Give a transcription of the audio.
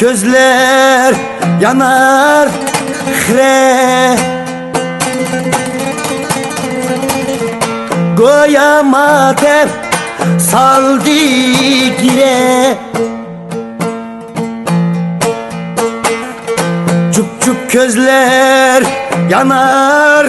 gözler yanar hre Goyamadım saldı gire. Çup çup gözler yanar